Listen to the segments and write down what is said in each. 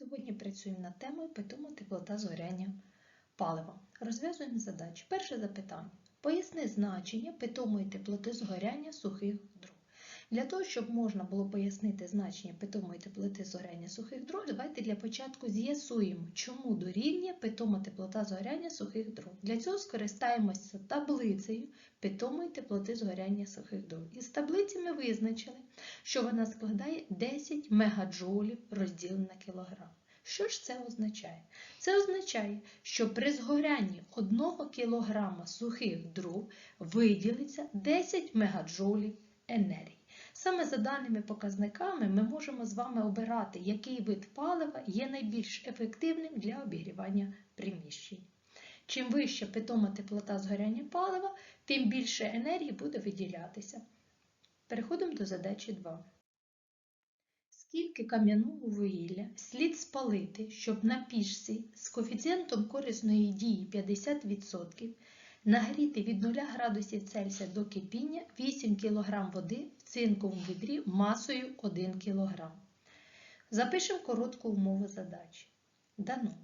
Сьогодні працюємо над темою питома теплота згоряння палива. Розв'язуємо задачі. Перше запитання. Поясни значення питомої теплоти згоряння сухих дров. Для того, щоб можна було пояснити значення питомої теплоти згоряння сухих дров, давайте для початку з'ясуємо, чому дорівнює питома теплота згоряння сухих дров. Для цього скористаємося таблицею питомої теплоти згоряння сухих дров. Із таблиці ми визначили, що вона складає 10 мегаджоулів розділено на кілограм. Що ж це означає? Це означає, що при згорянні 1 кг сухих дров виділиться 10 мегаджоулів енергії. Саме за даними показниками ми можемо з вами обирати, який вид палива є найбільш ефективним для обігрівання приміщень. Чим вища питома теплота згоряння палива, тим більше енергії буде виділятися. Переходимо до задачі 2. Скільки кам'яного вугілля слід спалити, щоб на пічці з коефіцієнтом корисної дії 50% нагріти від 0 градусів Цельсія до кипіння 8 кг води в цинковому відрі масою 1 кг. Запишемо коротку умову задачі. Дано.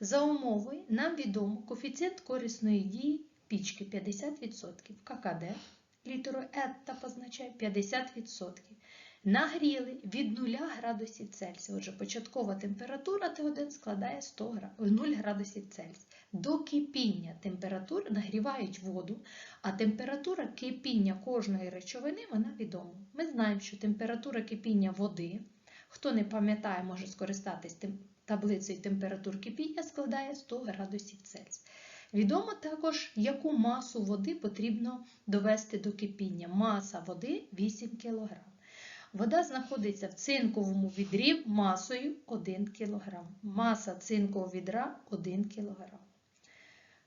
За умовою нам відомо коефіцієнт корисної дії пічки 50%, ККД, літерою Етта позначає 50%. Нагріли від 0 градусів Цельсія. Отже, початкова температура Т1 складає 100 0 градусів Цельсія. До кипіння температури нагрівають воду, а температура кипіння кожної речовини вона відома. Ми знаємо, що температура кипіння води, хто не пам'ятає, може скористатись таблицею температур кипіння, складає 100 градусів Цельсія. Відомо також, яку масу води потрібно довести до кипіння. Маса води 8 кг. Вода знаходиться в цинковому відрі масою 1 кг. Маса цинкового відра 1 кг.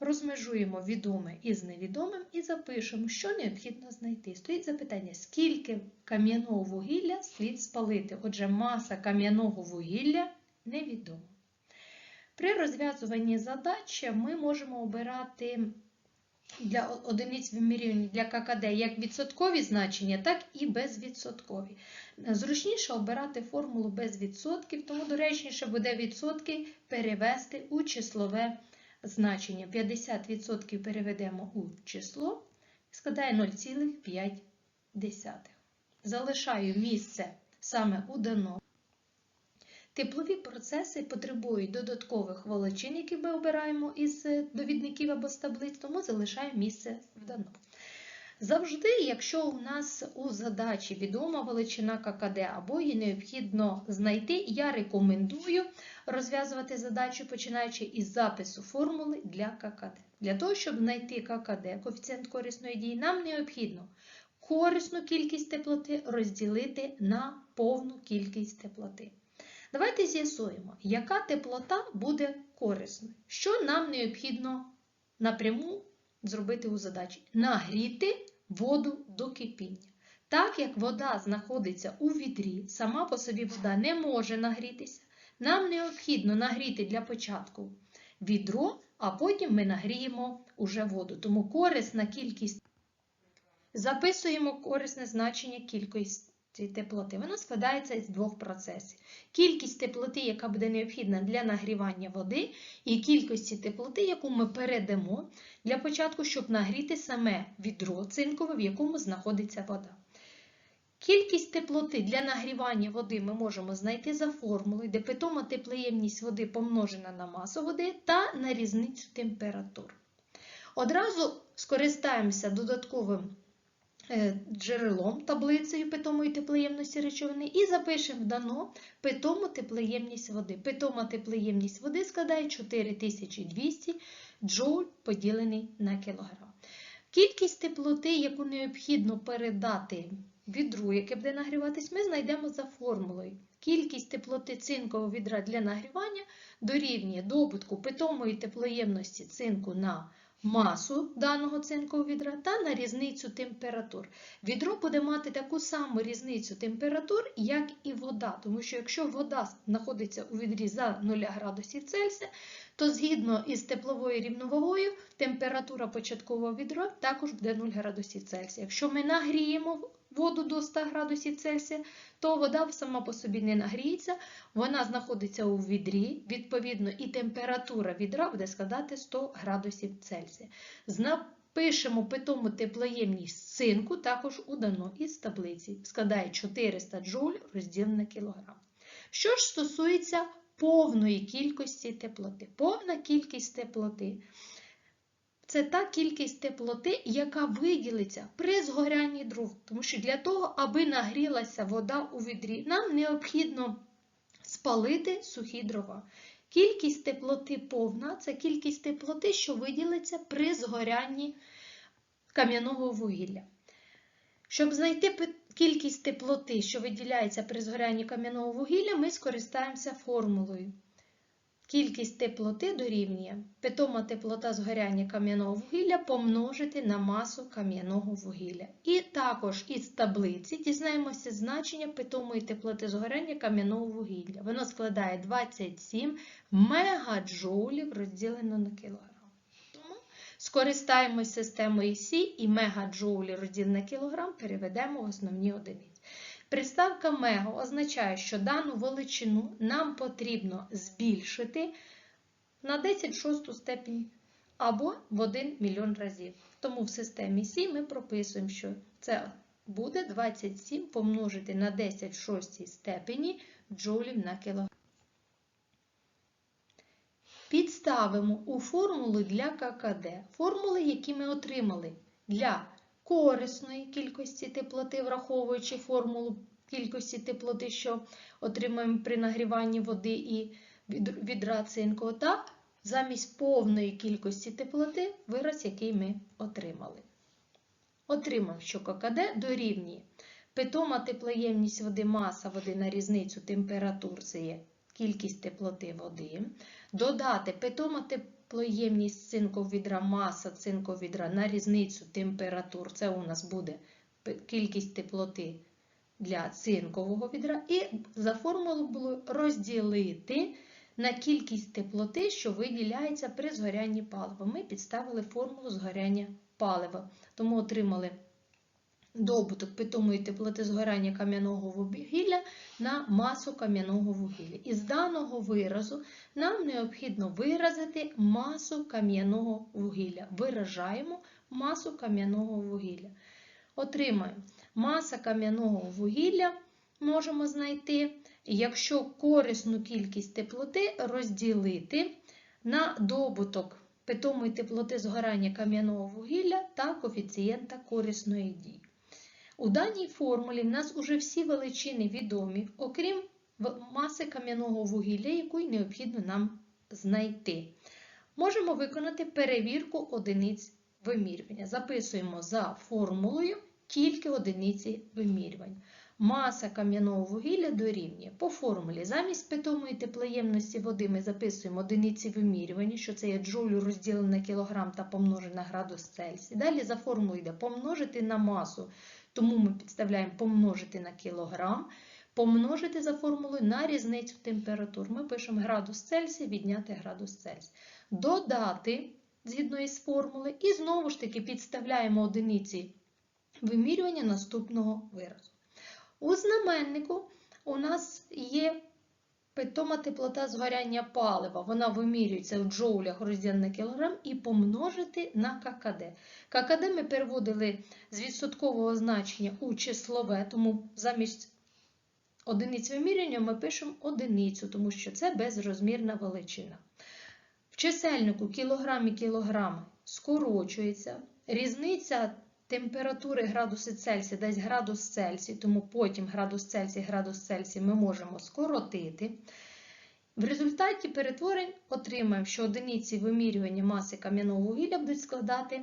Розмежуємо відоме із невідомим і запишемо, що необхідно знайти. Стоїть запитання, скільки кам'яного вугілля слід спалити. Отже, маса кам'яного вугілля невідома. При розв'язуванні задачі ми можемо обирати для одиниць вимірювання для ККД як відсоткові значення, так і безвідсоткові. Зручніше обирати формулу без відсотків, тому доречніше буде відсотки перевести у числове значення. 50% переведемо у число, складає 0,5. Залишаю місце саме у дано. Теплові процеси потребують додаткових величин, які ми обираємо із довідників або з таблиць, тому залишаємо місце в дано. Завжди, якщо у нас у задачі відома величина ККД або її необхідно знайти, я рекомендую розв'язувати задачу, починаючи із запису формули для ККД. Для того, щоб знайти ККД, коефіцієнт корисної дії, нам необхідно корисну кількість теплоти розділити на повну кількість теплоти. Давайте з'ясуємо, яка теплота буде корисною. Що нам необхідно напряму зробити у задачі? Нагріти воду до кипіння. Так як вода знаходиться у відрі, сама по собі вода не може нагрітися, нам необхідно нагріти для початку відро, а потім ми нагріємо уже воду. Тому корисна кількість записуємо корисне значення кількості теплоти. Вона складається із двох процесів. Кількість теплоти, яка буде необхідна для нагрівання води, і кількості теплоти, яку ми передамо для початку, щоб нагріти саме відро цинкове, в якому знаходиться вода. Кількість теплоти для нагрівання води ми можемо знайти за формулою, де питома теплоємність води помножена на масу води та на різницю температур. Одразу скористаємося додатковим джерелом, таблицею питомої теплоємності речовини і запишемо дано питому теплоємність води. Питома теплоємність води складає 4200 джоуль поділений на кілограм. Кількість теплоти, яку необхідно передати відру, яке буде нагріватись, ми знайдемо за формулою. Кількість теплоти цинкового відра для нагрівання дорівнює добутку питомої теплоємності цинку на масу даного цинкового відра та на різницю температур. Відро буде мати таку саму різницю температур, як і вода, тому що якщо вода знаходиться у відрі за 0 градусів Цельсія, то згідно із тепловою рівновагою температура початкового відра також буде 0 градусів Цельсія. Якщо ми нагріємо воду до 100 градусів Цельсія, то вода сама по собі не нагріється, вона знаходиться у відрі, відповідно, і температура відра буде складати 100 градусів Цельсія. Напишемо питому теплоємність цинку, також удано із таблиці. Складає 400 джоуль розділене на кілограм. Що ж стосується повної кількості теплоти. Повна кількість теплоти це та кількість теплоти, яка виділиться при згорянні дров. Тому що для того, аби нагрілася вода у відрі, нам необхідно спалити сухі дрова. Кількість теплоти повна це кількість теплоти, що виділиться при згорянні кам'яного вугілля. Щоб знайти кількість теплоти, що виділяється при згорянні кам'яного вугілля, ми скористаємося формулою. Кількість теплоти дорівнює питома теплота згоряння кам'яного вугілля помножити на масу кам'яного вугілля. І також із таблиці дізнаємося значення питомої теплоти згоряння кам'яного вугілля. Воно складає 27 мегаджоулів розділено на кілограм. Тому скористаємося системою Сі і мегаджоулі розділено на кілограм переведемо в основні одиниці. Приставка мега означає, що дану величину нам потрібно збільшити на 10 шосту степень або в 1 мільйон разів. Тому в системі Сі ми прописуємо, що це буде 27 помножити на 10 шостій степені джоулів на кілограм. Підставимо у формулу для ККД формули, які ми отримали для корисної кількості теплоти, враховуючи формулу кількості теплоти, що отримуємо при нагріванні води і відра цинку, замість повної кількості теплоти вираз, який ми отримали. Отримав, що ККД дорівнює питома теплоємність води, маса води на різницю температур, це є кількість теплоти води. Додати питома теплоємність цинкового відра, маса цинкового відра на різницю температур. Це у нас буде кількість теплоти для цинкового відра. І за формулу було розділити на кількість теплоти, що виділяється при згорянні палива. Ми підставили формулу згоряння палива. Тому отримали добуток питомої теплоти згорання кам'яного вугілля на масу кам'яного вугілля. Із даного виразу нам необхідно виразити масу кам'яного вугілля. Виражаємо масу кам'яного вугілля. Отримаємо маса кам'яного вугілля можемо знайти, якщо корисну кількість теплоти розділити на добуток питомої теплоти згорання кам'яного вугілля та коефіцієнта корисної дії. У даній формулі в нас уже всі величини відомі, окрім маси кам'яного вугілля, яку необхідно нам знайти. Можемо виконати перевірку одиниць вимірювання. Записуємо за формулою тільки одиниці вимірювань. Маса кам'яного вугілля дорівнює. По формулі замість питомої теплоємності води ми записуємо одиниці вимірювання, що це є джоулю розділене на кілограм та помножене на градус Цельсія. Далі за формулою йде помножити на масу, тому ми підставляємо помножити на кілограм, помножити за формулою на різницю температур. Ми пишемо градус Цельсія, відняти градус Цельсія. Додати, згідно із формули, і знову ж таки підставляємо одиниці вимірювання наступного виразу. У знаменнику у нас є питома теплота згоряння палива. Вона вимірюється в джоулях розділено на кілограм і помножити на ККД. ККД ми переводили з відсоткового значення у числове, тому замість одиниць вимірювання ми пишемо одиницю, тому що це безрозмірна величина. В чисельнику кілограм і кілограми скорочується. Різниця температури градуси Цельсія дасть градус Цельсія, тому потім градус Цельсія градус Цельсія ми можемо скоротити. В результаті перетворень отримаємо, що одиниці вимірювання маси кам'яного вугілля будуть складати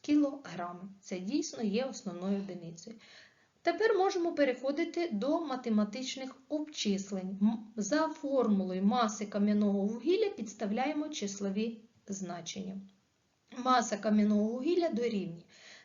кілограми. Це дійсно є основною одиницею. Тепер можемо переходити до математичних обчислень. За формулою маси кам'яного вугілля підставляємо числові значення. Маса кам'яного вугілля дорівнює.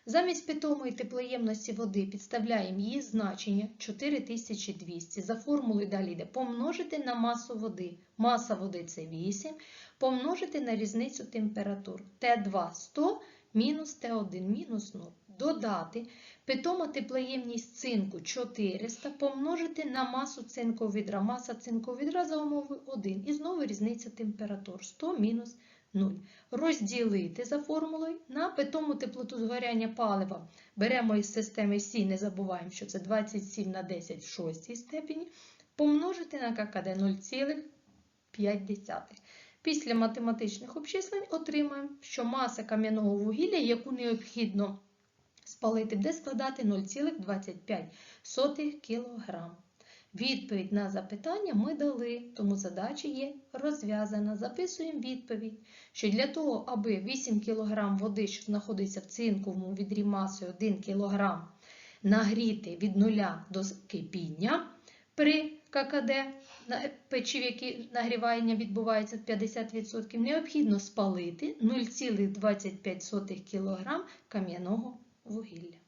Замість питомої теплоємності води підставляємо її значення 4200. За формулою далі йде помножити на масу води. Маса води це 8, помножити на різницю температур. Т2 100 мінус Т1 мінус 0. додати питома теплоємність цинку 400 помножити на масу цинкового відра. Маса цинкового відра за умови 1. І знову різниця температур 100 мінус 0. Розділити за формулою на питому теплоту згоряння палива. Беремо із системи Сі, не забуваємо, що це 27 на 10 в шостій степені, помножити на ККД 0,5. Після математичних обчислень отримаємо, що маса кам'яного вугілля, яку необхідно спалити, буде складати 0,25 кг. Відповідь на запитання ми дали, тому задача є розв'язана. Записуємо відповідь, що для того, аби 8 кг води, що знаходиться в цинковому відрі масою 1 кг, нагріти від 0 до кипіння при ККД на печі, в якій нагрівання відбувається 50%, необхідно спалити 0,25 кг кам'яного вугілля.